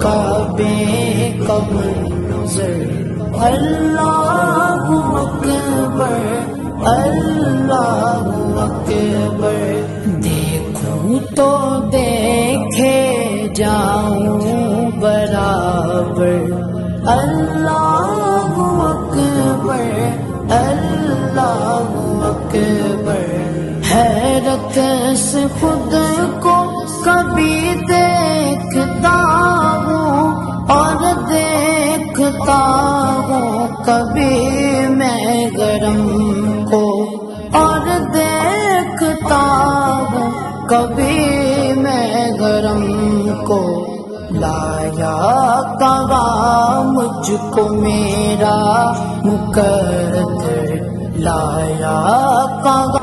کعبے کب نظر اللہ اللہ اکبر دیکھوں تو دیکھے جاؤں برابر اللہ اکبر اللہ اکبر حیرت سے خود کو کبھی دیکھتا ہوں اور دیکھتا ہوں کبھی میں گرم کو اور دیکھتا ہوں کبھی میں گرم کو لایا کہا مجھ کو میرا مقدر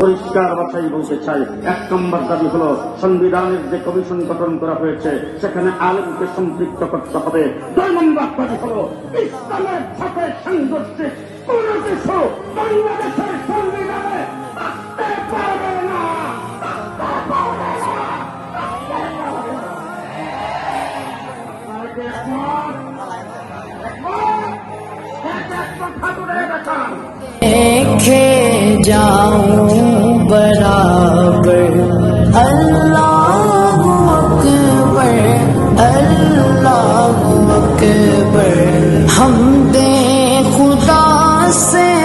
পরিষ্কার ভাষাই বলতে চাই, এক নম্বর দাবি হলো, সংবিধানের যে কমিশন গঠন করা হয়েছে, সেখানে আলেমকে সম্পৃক্ত করতে হবে। দুই নম্বর দাবি হলো, ইসলামের সাথে সাংঘর্ষিক I see.